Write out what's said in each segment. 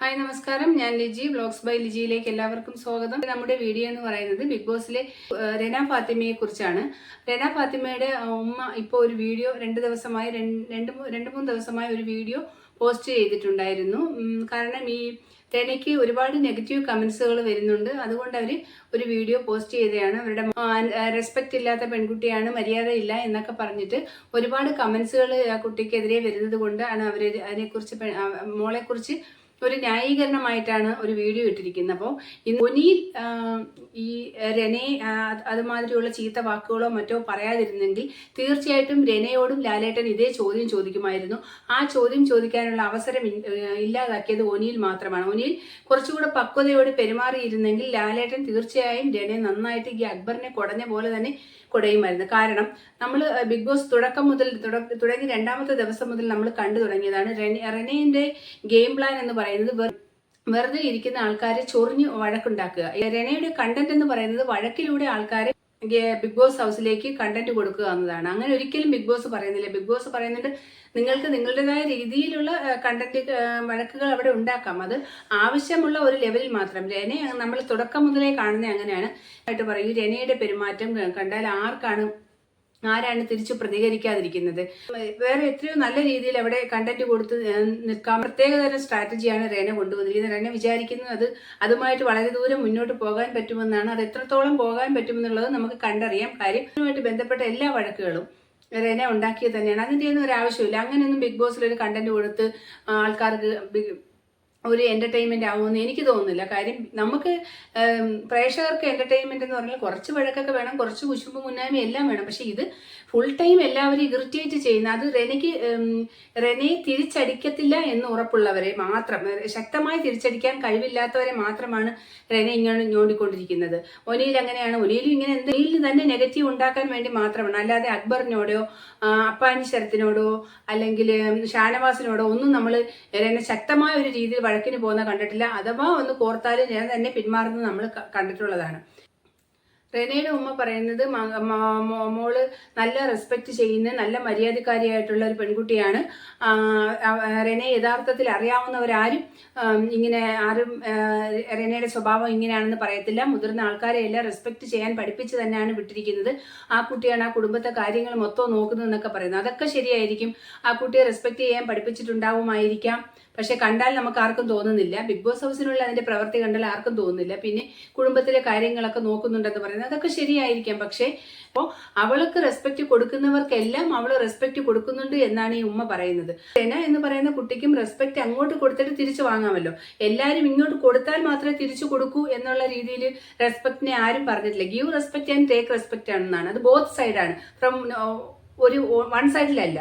Hi നമസ്കാരം. ഞാൻ Liji. Blogs by ലിജിയിലേക്ക് എല്ലാവർക്കും സ്വാഗതം. നമ്മുടെ വീഡിയോ എന്ന് പറയുന്നത് ബിഗ് ബോസിലെ രന ഫാത്തിമയെ കുറിച്ചാണ്. രന ഫാത്തിമയുടെ ഉമ്മ ഇപ്പോൾ ഒരു വീഡിയോ രണ്ട് ദിവസമായി രണ്ട് രണ്ട് മൂന്ന് ദിവസമായി ഒരു വീഡിയോ പോസ്റ്റ് ചെയ്തിട്ടുണ്ടായിരുന്നു. കാരണം ഈ രനയ്ക്ക് ഒരുപാട് നെഗറ്റീവ് കമൻസുകൾ വരുന്നുണ്ട്. അതുകൊണ്ട് അവർ ഒരു വീഡിയോ പോസ്റ്റ് ചെയ്തതാണ്. അവരുടെ റെസ്പെക്റ്റ് ഇല്ലാത്ത പെൺകുട്ടിയാണ് മര്യാദ ഇല്ല എന്നൊക്കെ പറഞ്ഞിട്ട് ഒരുപാട് കമൻസുകൾ കുട്ടിക്കെതിരെ വരുന്നത് കൊണ്ടാണ് അവർ അതിനെക്കുറിച്ച് മോളെക്കുറിച്ച് ഒരു ന്യായീകരണമായിട്ടാണ് ഒരു വീഡിയോ ഇട്ടിരിക്കുന്നത്. അപ്പോൾ ഒനിയിൽ ഈ രനെ അതുമാതിരിയുള്ള ചീത്ത വാക്കുകളോ മറ്റോ പറയാതിരുന്നെങ്കിൽ തീർച്ചയായിട്ടും രനയോടും ലാലേട്ടൻ ഇതേ ചോദ്യം ചോദിക്കുമായിരുന്നു. ആ ചോദ്യം ചോദിക്കാനുള്ള അവസരം ഇല്ലാതാക്കിയത് ഒനിയിൽ മാത്രമാണ്. ഒനിയിൽ കുറച്ചുകൂടെ പക്വതയോട് പെരുമാറിയിരുന്നെങ്കിൽ ലാലേട്ടൻ തീർച്ചയായും രനെ നന്നായിട്ട് ഈ അക്ബറിനെ കുടഞ്ഞ പോലെ തന്നെ കുടയുമായിരുന്നു. കാരണം നമ്മൾ ബിഗ് ബോസ് തുടക്കം മുതൽ തുടങ്ങി രണ്ടാമത്തെ ദിവസം മുതൽ നമ്മൾ കണ്ടു തുടങ്ങിയതാണ്. റെനെ- റെനയുടെ ഗെയിം പ്ലാൻ എന്ന് പറയുന്നത് വെറു- വെറുതെ ഇരിക്കുന്ന ആൾക്കാരെ ചൊറിഞ്ഞ് വഴക്കുണ്ടാക്കുക. രണയുടെ കണ്ടന്റ് എന്ന് പറയുന്നത് വഴക്കിലൂടെ ആൾക്കാരെ ബിഗ് ബോസ് ഹൗസിലേക്ക് കണ്ടന്റ് കൊടുക്കുക എന്നതാണ്. അങ്ങനെ ഒരിക്കലും ബിഗ് ബോസ് പറയുന്നില്ല. ബിഗ് ബോസ് പറയുന്നുണ്ട് നിങ്ങൾക്ക് നിങ്ങളുടേതായ രീതിയിലുള്ള കണ്ടന്റ് വഴക്കുകൾ അവിടെ ഉണ്ടാക്കാം. അത് ആവശ്യമുള്ള ഒരു ലെവലിൽ മാത്രം. രനെ നമ്മൾ തുടക്കം മുതലേ കാണുന്ന അങ്ങനെയാണ്. ആയിട്ട് പറയും രനയുടെ പെരുമാറ്റം കണ്ടാൽ ആർക്കാണ് ആരാണ് തിരിച്ചു പ്രതികരിക്കാതിരിക്കുന്നത്? വേറെ എത്രയോ നല്ല രീതിയിൽ അവിടെ കണ്ടന്റ് കൊടുത്ത് നിൽക്കാം. പ്രത്യേകതരം സ്ട്രാറ്റജിയാണ് റേന കൊണ്ടുവന്നിരിക്കുന്നത്. റേന വിചാരിക്കുന്നത് അത് അതുമായിട്ട് വളരെ ദൂരം മുന്നോട്ട് പോകാൻ പറ്റുമെന്നാണ്. അത് എത്രത്തോളം പോകാൻ പറ്റുമെന്നുള്ളത് നമുക്ക് കണ്ടറിയാം. കാര്യം അതുമായിട്ട് ബന്ധപ്പെട്ട എല്ലാ വഴക്കുകളും റേന ഉണ്ടാക്കിയത് തന്നെയാണ്. അതിന്റെ ഒന്നും ഒരു ആവശ്യമില്ല അങ്ങനെയൊന്നും ബിഗ് ബോസിൽ ഒരു കണ്ടന്റ് കൊടുത്ത് ആൾക്കാർക്ക് ഒരു എന്റർടൈൻമെന്റ് ആവുമെന്ന് എനിക്ക് തോന്നുന്നില്ല. കാര്യം നമുക്ക് പ്രേക്ഷകർക്ക് എന്റർടൈൻമെന്റ് എന്ന് പറഞ്ഞാൽ കുറച്ച് വഴക്കൊക്കെ വേണം കുറച്ച് കുശുമ്പ് മുന്നായ്മ എല്ലാം വേണം. പക്ഷേ ഇത് ഫുൾ ടൈം എല്ലാവരും ഇറിറ്റേറ്റ് ചെയ്യുന്ന അത് റെനയ്ക്ക് റെനയെ തിരിച്ചടിക്കത്തില്ല എന്ന് ഉറപ്പുള്ളവരെ മാത്രം ശക്തമായി തിരിച്ചടിക്കാൻ കഴിവില്ലാത്തവരെ മാത്രമാണ് റെന ഇങ്ങനെ ഞോണ്ടിക്കൊണ്ടിരിക്കുന്നത്. ഒനിയിൽ അങ്ങനെയാണ്. ഒനിയിലും ഇങ്ങനെ എന്തെങ്കിലും തന്നെ നെഗറ്റീവ് ഉണ്ടാക്കാൻ വേണ്ടി മാത്രമാണ്. അല്ലാതെ അക്ബറിനോടോ അപ്പാനി ശരത്തിനോടോ അല്ലെങ്കിൽ ഷാനവാസിനോടോ ഒന്നും നമ്മൾ റെന ശക്തമായ ഒരു രീതിയിൽ വഴക്കിന് പോകുന്ന കണ്ടിട്ടില്ല. അഥവാ ഒന്ന് കോർത്താലും ഞാൻ തന്നെ പിന്മാറുന്നത് നമ്മൾ കണ്ടിട്ടുള്ളതാണ്. റെനയുടെ ഉമ്മ പറയുന്നത് മോൾ നല്ല റെസ്പെക്റ്റ് ചെയ്യുന്ന നല്ല മര്യാദക്കാരിയായിട്ടുള്ള ഒരു പെൺകുട്ടിയാണ്. റെനയെ റെനെ യഥാർത്ഥത്തിൽ അറിയാവുന്നവരാരും ഇങ്ങനെ ആരും റെനയുടെ സ്വഭാവം ഇങ്ങനെയാണെന്ന് പറയത്തില്ല. മുതിർന്ന ആൾക്കാരെ എല്ലാം റെസ്പെക്ട് ചെയ്യാൻ പഠിപ്പിച്ച് തന്നെയാണ് വിട്ടിരിക്കുന്നത്. ആ കുട്ടിയാണ് ആ കുടുംബത്തെ കാര്യങ്ങൾ മൊത്തം നോക്കുന്നതെന്നൊക്കെ പറയുന്നത്. അതൊക്കെ ശരിയായിരിക്കും. ആ കുട്ടിയെ റെസ്പെക്ട് ചെയ്യാൻ പഠിപ്പിച്ചിട്ടുണ്ടാവുമായിരിക്കാം. പക്ഷെ കണ്ടാൽ നമുക്ക് ആർക്കും തോന്നുന്നില്ല. ബിഗ് ബോസ് ഹൗസിനുള്ള അതിന്റെ പ്രവൃത്തി കണ്ടാൽ ആർക്കും തോന്നുന്നില്ല. പിന്നെ കുടുംബത്തിലെ കാര്യങ്ങളൊക്കെ നോക്കുന്നുണ്ടെന്ന് പറയുന്നത് അതൊക്കെ ശരിയായിരിക്കാം. പക്ഷേ അപ്പോൾ അവൾക്ക് റെസ്പെക്ട് കൊടുക്കുന്നവർക്കെല്ലാം അവൾ റെസ്പെക്ട് കൊടുക്കുന്നുണ്ട് എന്നാണ് ഈ ഉമ്മ പറയുന്നത്. സെന എന്ന് പറയുന്ന കുട്ടിക്കും റെസ്പെക്ട് അങ്ങോട്ട് കൊടുത്തിട്ട് തിരിച്ചു വാങ്ങാമല്ലോ. എല്ലാവരും ഇങ്ങോട്ട് കൊടുത്താൽ മാത്രമേ തിരിച്ചു കൊടുക്കൂ എന്നുള്ള രീതിയിൽ റെസ്പെക്റ്റിനെ ആരും പറഞ്ഞിട്ടില്ല. Give respect and take respect ആണെന്നാണ്. അത് ബോത്ത് സൈഡാണ് ഫ്രം ഒരു വൺ സൈഡിലല്ല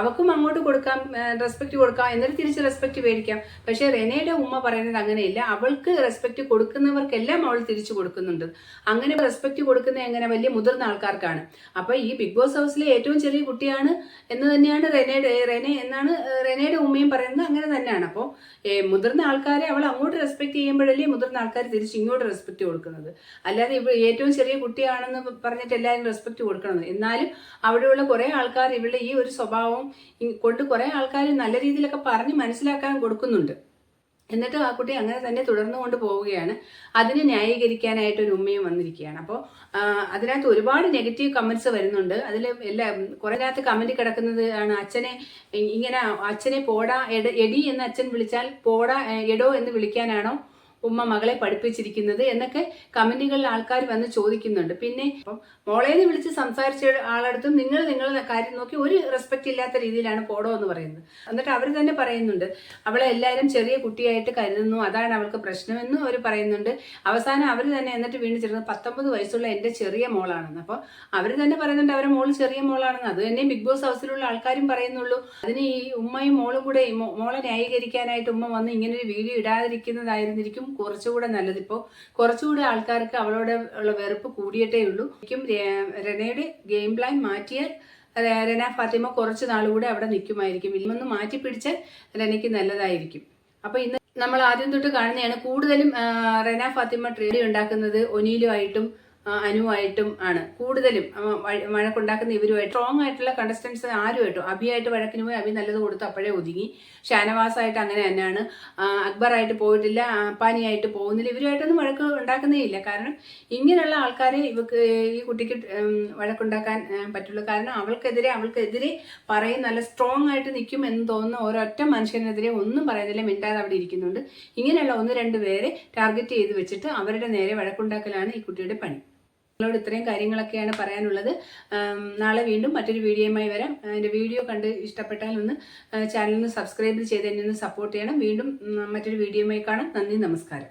അവക്കും അങ്ങോട്ട് കൊടുക്കാം റെസ്പെക്ട് കൊടുക്കാം എന്നിട്ട് തിരിച്ച് റെസ്പെക്ട് മേടിക്കാം. പക്ഷേ റെനയുടെ ഉമ്മ പറയുന്നത് അങ്ങനെയില്ല. അവൾക്ക് റെസ്പെക്ട് കൊടുക്കുന്നവർക്കെല്ലാം അവൾ തിരിച്ചു കൊടുക്കുന്നുണ്ട്. അങ്ങനെ റെസ്പെക്ട് കൊടുക്കുന്ന എങ്ങനെ വലിയ മുതിർന്ന ആൾക്കാർക്കാണ്. അപ്പൊ ഈ ബിഗ് ബോസ് ഹൗസിലെ ഏറ്റവും ചെറിയ കുട്ടിയാണ് എന്ന് തന്നെയാണ് റെനയുടെ റെനെ എന്നാണ് റെനയുടെ ഉമ്മയും പറയുന്നത് അങ്ങനെ തന്നെയാണ്. അപ്പോൾ മുതിർന്ന ആൾക്കാരെ അവൾ അങ്ങോട്ട് റെസ്പെക്ട് ചെയ്യുമ്പോഴല്ലേ മുതിർന്ന ആൾക്കാർ തിരിച്ച് ഇങ്ങോട്ട് റെസ്പെക്ട് കൊടുക്കുന്നത്. അല്ലാതെ ഇവ ഏറ്റവും ചെറിയ കുട്ടിയാണെന്ന് പറഞ്ഞിട്ട് എല്ലാവരും റെസ്പെക്ട് കൊടുക്കണം എന്നാലും അവിടെയുള്ള കുറെ ആൾക്കാർ ഇവളുടെ ഈ ഒരു സ്വഭാവം ഇ- കൊണ്ട് കുറെ ആൾക്കാർ നല്ല രീതിയിലൊക്കെ പറഞ്ഞ് മനസ്സിലാക്കാൻ കൊടുക്കുന്നുണ്ട്. എന്നിട്ട് ആ കുട്ടി അങ്ങനെ തന്നെ തുടർന്നു കൊണ്ട് പോവുകയാണ്. അതിനെ ന്യായീകരിക്കാനായിട്ട് ഒരു ഉമ്മയും വന്നിരിക്കുകയാണ്. അപ്പോൾ അതിനകത്ത് ഒരുപാട് നെഗറ്റീവ് കമന്റ്സ് വരുന്നുണ്ട്. അതിൽ എല്ലാം കുറേനകത്ത് കമന്റ് കിടക്കുന്നത് ആണ് അച്ഛനെ ഇങ്ങനെ അച്ഛനെ പോടാ എട എന്ന് അച്ഛൻ വിളിച്ചാൽ പോടാ എടോ എന്ന് വിളിക്കാനാണോ ഉമ്മ മകളെ പഠിപ്പിച്ചിരിക്കുന്നത് എന്നൊക്കെ കമന്റുകളിൽ ആൾക്കാർ വന്ന് ചോദിക്കുന്നുണ്ട്. പിന്നെ ഇപ്പം മോളേന്ന് വിളിച്ച് സംസാരിച്ച ആളടുത്തും നിങ്ങൾ നിങ്ങളുടെ കാര്യം നോക്കി ഒരു റെസ്പെക്റ്റ് ഇല്ലാത്ത രീതിയിലാണ് പോടോ എന്ന് പറയുന്നത്. എന്നിട്ട് അവർ തന്നെ പറയുന്നുണ്ട് അവളെ എല്ലാവരും ചെറിയ കുട്ടിയായിട്ട് കരുതുന്നു അതാണ് അവൾക്ക് പ്രശ്നമെന്നും അവർ പറയുന്നുണ്ട്. അവസാനം അവർ തന്നെ എന്നിട്ട് വീണ്ടും ചേർന്ന് പത്തൊമ്പത് വയസ്സുള്ള എന്റെ ചെറിയ മോളാണെന്ന്. അപ്പോൾ അവർ തന്നെ പറയുന്നുണ്ട് അവരെ മോൾ ചെറിയ മോളാണെന്ന്. അത് തന്നെ ബിഗ് ബോസ് ഹൗസിലുള്ള ആൾക്കാരും പറയുന്നുള്ളൂ. അതിന് ഈ ഉമ്മയും മോളും കൂടെ മോളെ ന്യായീകരിക്കാനായിട്ട് ഉമ്മ വന്ന് ഇങ്ങനെ ഒരു വീഡിയോ ഇടാതിരിക്കുന്നതായിരുന്നിരിക്കും കുറച്ചുകൂടെ നല്ലത്. ഇപ്പോൾ കുറച്ചുകൂടെ ആൾക്കാർക്ക് അവളോട് ഉള്ള വെറുപ്പ് കൂടിയിട്ടേ ഉള്ളൂ. രെ- റെനയുടെ ഗെയിം പ്ലാൻ മാറ്റിയാൽ രന ഫാത്തിമ കുറച്ച് നാളുകൂടെ അവിടെ നിൽക്കുമായിരിക്കും. ഇല്ലൊന്ന് മാറ്റി പിടിച്ചാൽ റെനയ്ക്ക് നല്ലതായിരിക്കും. അപ്പൊ ഇന്ന് നമ്മൾ ആദ്യം തൊട്ട് കാണുന്നതാണ് കൂടുതലും റെന ഫാത്തിമ ട്രേഡി ഉണ്ടാക്കുന്നത് ഒനീലുമായിട്ടും അനുവായിട്ടും ആണ്. കൂടുതലും വഴക്കുണ്ടാക്കുന്ന ഇവരുമായിട്ട് സ്ട്രോങ് ആയിട്ടുള്ള കണ്ടസ്റ്റൻസ് ആരുമായിട്ടും അഭിയായിട്ട് വഴക്കിന് പോയി അഭി നല്ലത് കൊടുത്ത് അപ്പോഴേ ഒതുങ്ങി. ഷാനവാസായിട്ട് അങ്ങനെ തന്നെയാണ്. അക്ബറായിട്ട് പോയിട്ടില്ല അപ്പാനിയായിട്ട് പോകുന്നില്ല. ഇവരുമായിട്ടൊന്നും വഴക്ക് ഉണ്ടാക്കുന്നേ ഇല്ല. കാരണം ഇങ്ങനെയുള്ള ആൾക്കാരെ ഇവക്ക് ഈ കുട്ടിക്ക് വഴക്കുണ്ടാക്കാൻ പറ്റുള്ളൂ. കാരണം അവൾക്കെതിരെ അവൾക്കെതിരെ പറയും നല്ല സ്ട്രോങ് ആയിട്ട് നിൽക്കും എന്ന് തോന്നുന്ന ഒരൊറ്റ മനുഷ്യനെതിരെ ഒന്നും പറയുന്നില്ല. മിണ്ടാതെ അവിടെ ഇരിക്കുന്നുണ്ട്. ഇങ്ങനെയുള്ള ഒന്ന് രണ്ട് പേരെ ടാർഗറ്റ് ചെയ്ത് വെച്ചിട്ട് അവരുടെ നേരെ വഴക്കുണ്ടാക്കലാണ് ഈ കുട്ടിയുടെ പണി. നിങ്ങളോട് ഇത്രയും കാര്യങ്ങളൊക്കെയാണ് പറയാനുള്ളത്. നാളെ വീണ്ടും മറ്റൊരു വീഡിയോയുമായി വരാം. എന്റെ വീഡിയോ കണ്ട് ഇഷ്ടപ്പെട്ടാൽ ഒന്ന് ചാനലിന് സബ്സ്ക്രൈബ് ചെയ്ത് എന്നെ ഒന്ന് സപ്പോർട്ട് ചെയ്യണം. വീണ്ടും മറ്റൊരു വീഡിയോയുമായി കാണാം. നന്ദി നമസ്കാരം.